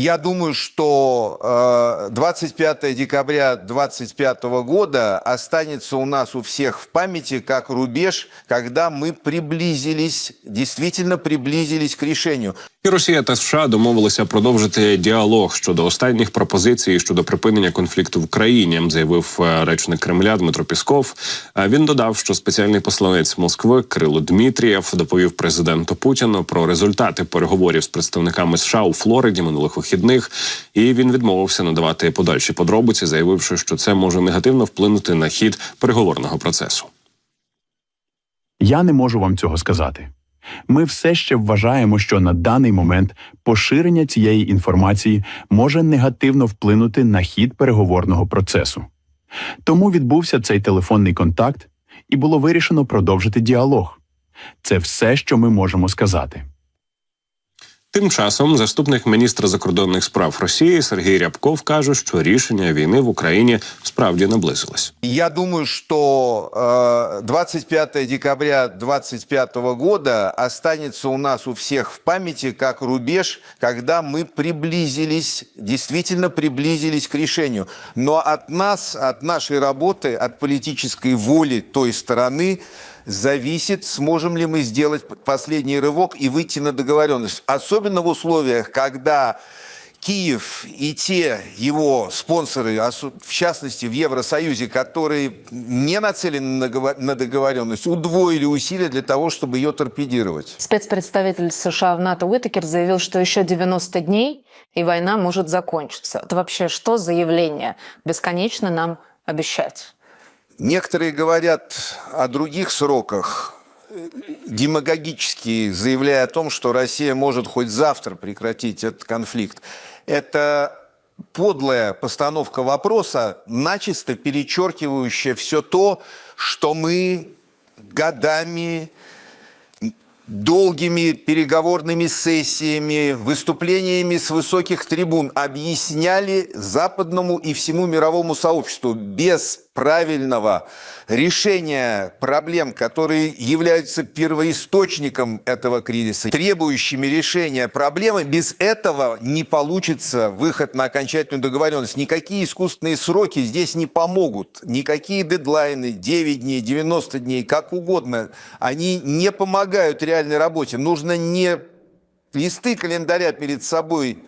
Я думаю, что э, 25 декабря 2025 года останется у нас у всех в памяти как рубеж, когда мы приблизились, действительно приблизились к решению. І Росія та США домовилися продовжити діалог щодо останніх пропозицій щодо припинення конфлікту в країні, заявив е, речник Кремля Дмитро Пісков. Е, Він додав, що спеціальний посланець Москви Кирило Дмитрієв доповів президенту Путіну про результати переговорів з представниками США у Флориді минулих вихідних, і він відмовився надавати подальші подробиці, заявивши, що це може негативно вплинути на хід переговорного процесу. Я не можу вам цього сказати. Ми все ще вважаємо, що на даний момент поширення цієї інформації може негативно вплинути на хід переговорного процесу. Тому відбувся цей телефонний контакт, і було вирішено продовжити діалог. Це все, що ми можемо сказати. Тим часом заступник міністра закордонних справ Росії Сергій Рябков каже, що рішення війни в Україні справді наблизилось. Я думаю, что э, 25 декабря 2025 года останется у нас у всех в памяти как рубеж, когда мы приблизились, действительно приблизились к решению. Но от нас, от нашей работы, от политической воли той стороны зависит, сможем ли мы сделать последний рывок и выйти на договоренность. Особенно в условиях, когда Киев и те его спонсоры, в частности в Евросоюзе, которые не нацелены на договоренность, удвоили усилия для того, чтобы ее торпедировать. Спецпредставитель США в НАТО Уитакер заявил, что еще 90 дней и война может закончиться. Это вообще что за явление? Бесконечно нам обещать. Некоторые говорят о других сроках, демагогически заявляя о том, что Россия может хоть завтра прекратить этот конфликт. Это подлая постановка вопроса, начисто перечеркивающая все то, что мы годами долгими переговорными сессиями, выступлениями с высоких трибун объясняли западному и всему мировому сообществу без правильного решения проблем, которые являются первоисточником этого кризиса, требующими решения проблемы, без этого не получится выход на окончательную договоренность. Никакие искусственные сроки здесь не помогут, никакие дедлайны, 9 дней, 90 дней, как угодно, они не помогают реальной работе. Нужно не листы календаря перед собой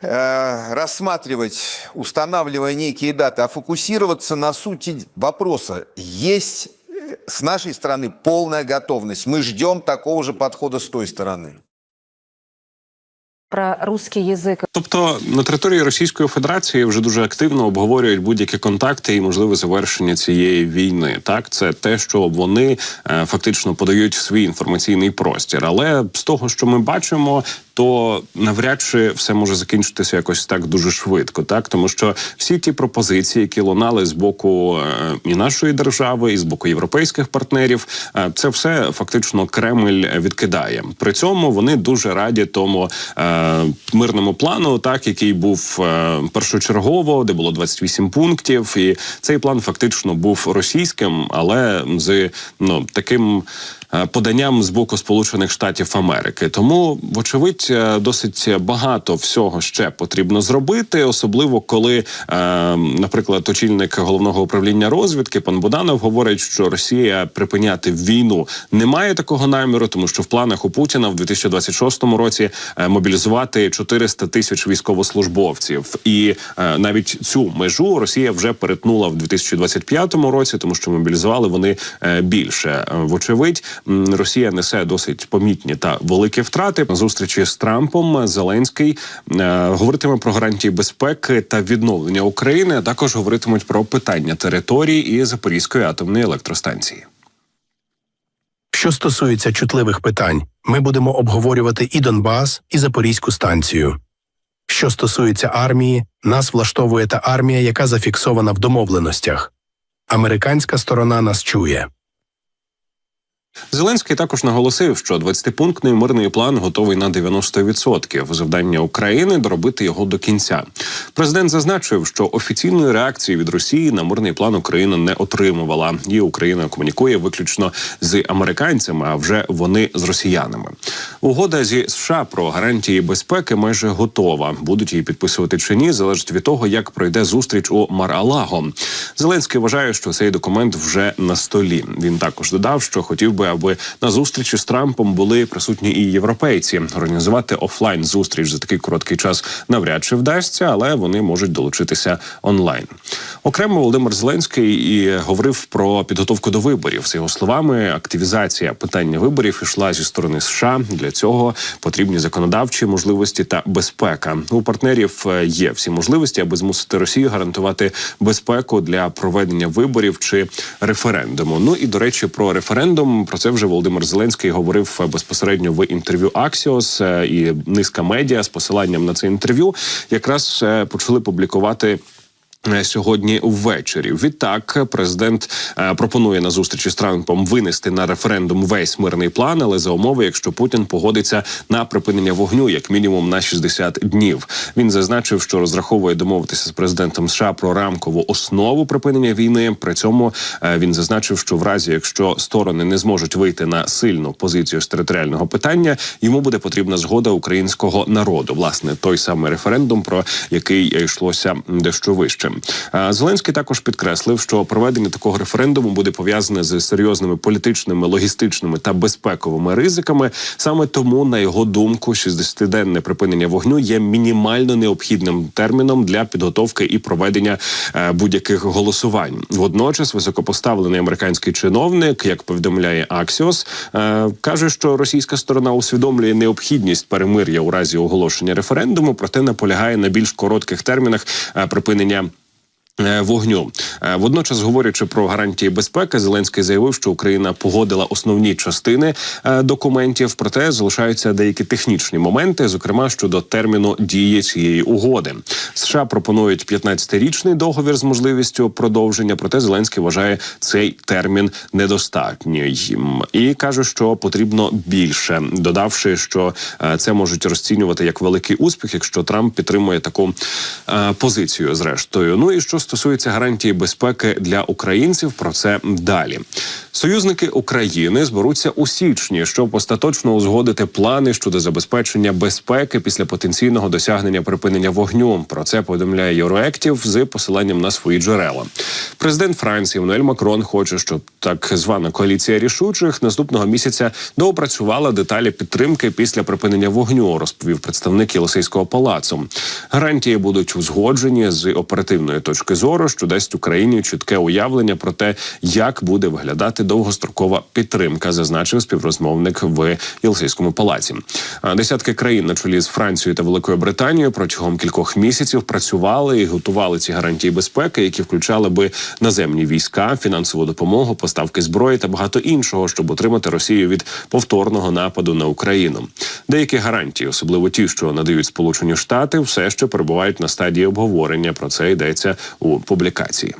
э, рассматривать, устанавливая некие даты, а фокусироваться на сути вопроса. Есть э, с нашей стороны полная готовность. Мы ждем такого же подхода с той стороны. Про русский язык Тобто на території Російської Федерації вже дуже активно обговорюють будь-які контакти і можливе завершення цієї війни. Так, це те, що вони е, фактично подають в свій інформаційний простір. Але з того, що ми бачимо, то навряд чи все може закінчитися якось так дуже швидко, так тому що всі ті пропозиції, які лунали з боку е, і нашої держави, і з боку європейських партнерів, е, це все фактично Кремль відкидає. При цьому вони дуже раді тому е, мирному плану, так який був е, першочергово, де було 28 пунктів, і цей план фактично був російським, але з ну таким. е, Поданням з боку Сполучених Штатів Америки, тому вочевидь е, досить багато всього ще потрібно зробити, особливо коли, е, наприклад, очільник головного управління розвідки пан Буданов говорить, що Росія припиняти війну не має такого наміру, тому що в планах у Путіна в 2026 році е, мобілізувати 400 тисяч військовослужбовців, і е, навіть цю межу Росія вже перетнула в 2025 році, тому що мобілізували вони е, більше. Е, Вочевидь, Росія несе досить помітні та великі втрати. На зустрічі з Трампом Зеленський е, говоритиме про гарантії безпеки та відновлення України. а Також говоритимуть про питання території і Запорізької атомної електростанції. Що стосується чутливих питань, ми будемо обговорювати і Донбас, і Запорізьку станцію. Що стосується армії, нас влаштовує та армія, яка зафіксована в домовленостях. Американська сторона нас чує. Зеленський також наголосив, що 20-пунктний мирний план готовий на 90%. Завдання України доробити його до кінця. Президент зазначив, що офіційної реакції від Росії на мирний план Україна не отримувала, і Україна комунікує виключно з американцями, а вже вони з росіянами. Угода зі США про гарантії безпеки майже готова. Будуть її підписувати чи ні, залежить від того, як пройде зустріч у Мар-Алаго. Зеленський вважає, що цей документ вже на столі. Він також додав, що хотів би, аби на зустрічі з Трампом були присутні і європейці. Організувати офлайн зустріч за такий короткий час навряд чи вдасться, але вони можуть долучитися онлайн. Окремо Володимир Зеленський і говорив про підготовку до виборів. За його словами, активізація питання виборів ішла зі сторони США. Для цього потрібні законодавчі можливості та безпека. У партнерів е, є всі можливості, аби змусити Росію гарантувати безпеку для проведення виборів чи референдуму. Ну і до речі, про референдум про це вже Володимир Зеленський говорив е, безпосередньо в інтерв'ю Аксіос е, і низка медіа з посиланням на це інтерв'ю якраз е, почали публікувати. Е, Сьогодні ввечері відтак президент е, пропонує на зустрічі з Трампом винести на референдум весь мирний план, але за умови, якщо Путін погодиться на припинення вогню, як мінімум на 60 днів. Він зазначив, що розраховує домовитися з президентом США про рамкову основу припинення війни. При цьому е, він зазначив, що в разі якщо сторони не зможуть вийти на сильну позицію з територіального питання, йому буде потрібна згода українського народу. Власне, той самий референдум, про який е, йшлося дещо вище. Е, Зеленський також підкреслив, що проведення такого референдуму буде пов'язане з серйозними політичними, логістичними та безпековими ризиками. Саме тому, на його думку, 60-денне припинення вогню є мінімально необхідним терміном для підготовки і проведення е, будь-яких голосувань. Водночас, високопоставлений американський чиновник, як повідомляє Аксіос, е, каже, що російська сторона усвідомлює необхідність перемир'я у разі оголошення референдуму, проте наполягає на більш коротких термінах припинення. Е, Вогню Е, водночас, говорячи про гарантії безпеки, Зеленський заявив, що Україна погодила основні частини е, документів, проте залишаються деякі технічні моменти, зокрема щодо терміну дії цієї угоди. США пропонують 15-річний договір з можливістю продовження, проте Зеленський вважає цей термін недостатній і каже, що потрібно більше, додавши, що це можуть розцінювати як великий успіх, якщо Трамп підтримує таку позицію. Зрештою, ну і що стосується гарантії безпеки для українців, про це далі. Союзники України зберуться у січні, щоб остаточно узгодити плани щодо забезпечення безпеки після потенційного досягнення припинення вогню. Про це повідомляє Євроектів з посиланням на свої джерела. Президент Франції Еммануель Макрон хоче, щоб так звана коаліція рішучих наступного місяця доопрацювала деталі підтримки після припинення вогню, розповів представник Єлисейського палацу. Гарантії будуть узгоджені з оперативної точки зору, що дасть Україні чітке уявлення про те, як буде виглядати довгострокова підтримка, зазначив співрозмовник в Єлисейському палаці. Десятки країн на чолі з Францією та Великою Британією протягом кількох місяців працювали і готували ці гарантії безпеки, які включали би наземні війська, фінансову допомогу, поставки зброї та багато іншого, щоб утримати Росію від повторного нападу на Україну. Деякі гарантії, особливо ті, що надають Сполучені Штати, все ще перебувають на стадії обговорення. Про це йдеться у публікації.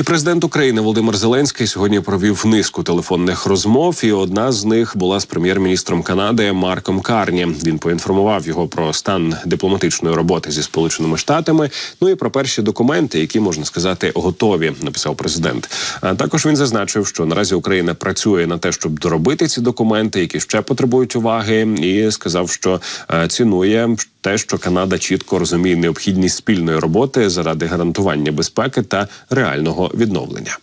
І президент України Володимир Зеленський сьогодні провів низку телефонних розмов, і одна з них була з прем'єр-міністром Канади Марком Карні. Він поінформував його про стан дипломатичної роботи зі сполученими штатами. Ну і про перші документи, які можна сказати готові. Написав президент. А також він зазначив, що наразі Україна працює на те, щоб доробити ці документи, які ще потребують уваги, і сказав, що е, цінує те, що Канада чітко розуміє необхідність спільної роботи заради гарантування безпеки та реального відновлення.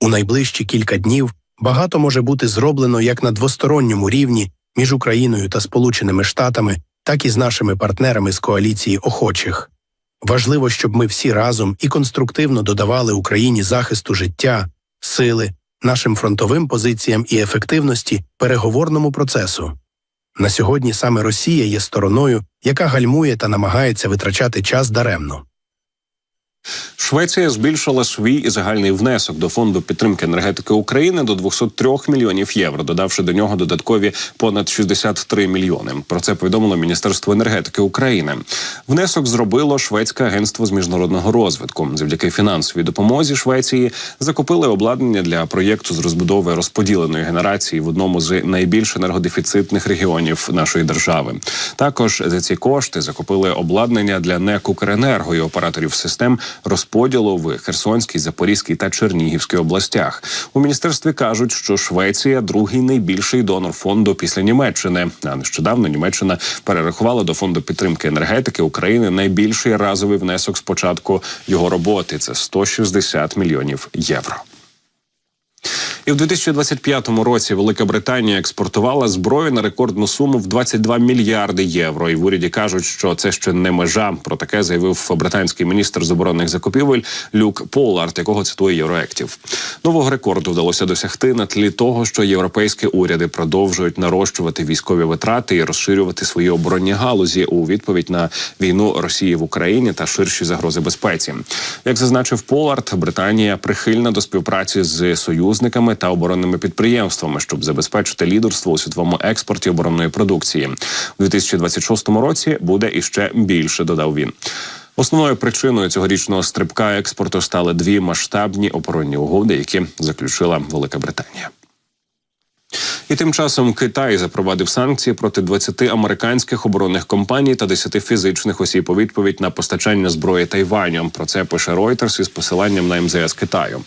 У найближчі кілька днів багато може бути зроблено як на двосторонньому рівні між Україною та Сполученими Штатами, так і з нашими партнерами з коаліції охочих. Важливо, щоб ми всі разом і конструктивно додавали Україні захисту життя, сили, нашим фронтовим позиціям і ефективності переговорному процесу. На сьогодні саме Росія є стороною, яка гальмує та намагається витрачати час даремно. Швеція збільшила свій загальний внесок до фонду підтримки енергетики України до 203 мільйонів євро, додавши до нього додаткові понад 63 мільйони. Про це повідомило Міністерство енергетики України. Внесок зробило шведське агентство з міжнародного розвитку. Завдяки фінансовій допомозі Швеції закупили обладнання для проєкту з розбудови розподіленої генерації в одному з найбільш енергодефіцитних регіонів нашої держави. Також за ці кошти закупили обладнання для НЕК «Укренерго» і операторів систем розподілу в Херсонській, Запорізькій та Чернігівській областях. У міністерстві кажуть, що Швеція другий найбільший донор фонду після Німеччини. А нещодавно Німеччина перерахувала до фонду підтримки енергетики України найбільший разовий внесок з початку його роботи. Це 160 мільйонів євро. І в 2025 році Велика Британія експортувала зброю на рекордну суму в 22 мільярди євро. І в уряді кажуть, що це ще не межа. Про таке заявив британський міністр оборонних закупівель Люк Полард, якого цитує Євроектів. Нового рекорду вдалося досягти на тлі того, що європейські уряди продовжують нарощувати військові витрати і розширювати свої оборонні галузі у відповідь на війну Росії в Україні та ширші загрози безпеці. Як зазначив Полард, Британія прихильна до співпраці з союзниками та оборонними підприємствами, щоб забезпечити лідерство у світовому експорті оборонної продукції. У 2026 році буде іще більше. Додав він. Основною причиною цьогорічного стрибка експорту стали дві масштабні оборонні угоди, які заключила Велика Британія. І тим часом Китай запровадив санкції проти 20 американських оборонних компаній та 10 фізичних осіб у відповідь на постачання зброї Тайваню. Про це пише Reuters із посиланням на МЗС Китаю.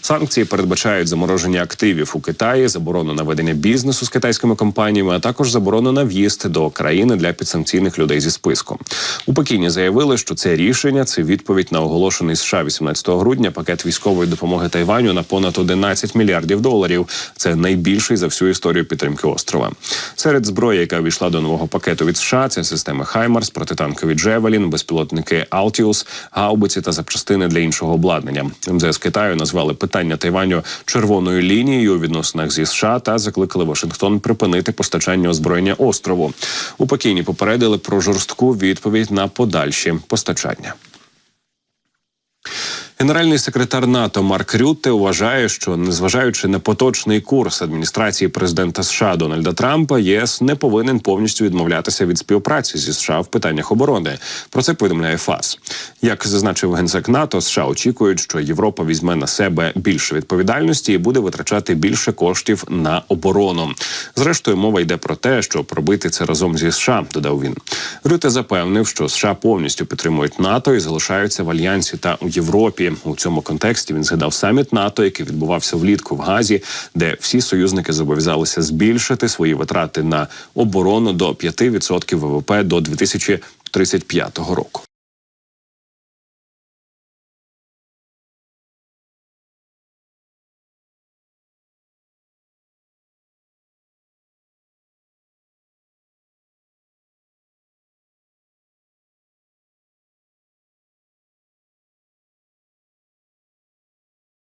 Санкції передбачають замороження активів у Китаї, заборону на ведення бізнесу з китайськими компаніями, а також заборону на в'їзд до країни для підсанкційних людей зі списку. У Пекіні заявили, що це рішення це відповідь на оголошений США 18 грудня пакет військової допомоги Тайваню на понад 11 мільярдів доларів. Це найбільший за всю історію підтримки острова. Серед зброї, яка війшла до нового пакету від США, це системи Хаймарс, протитанкові Джевелін, безпілотники Алтіус, гаубиці та запчастини для іншого обладнання. МЗС Китаю назвали питання Тайваню червоною лінією у відносинах зі США та закликали Вашингтон припинити постачання озброєння острову. У Пекіні попередили про жорстку відповідь на подальші постачання. Генеральний секретар НАТО Марк Рютте вважає, що незважаючи на поточний курс адміністрації президента США Дональда Трампа, ЄС не повинен повністю відмовлятися від співпраці зі США в питаннях оборони. Про це повідомляє ФАС. Як зазначив генсек НАТО, США очікують, що Європа візьме на себе більше відповідальності і буде витрачати більше коштів на оборону. Зрештою, мова йде про те, щоб робити це разом зі США. Додав він. Рюте запевнив, що США повністю підтримують НАТО і залишаються в альянсі та у У цьому контексті він згадав саміт НАТО, який відбувався влітку в Газі, де всі союзники зобов'язалися збільшити свої витрати на оборону до 5% ВВП до 2035 року.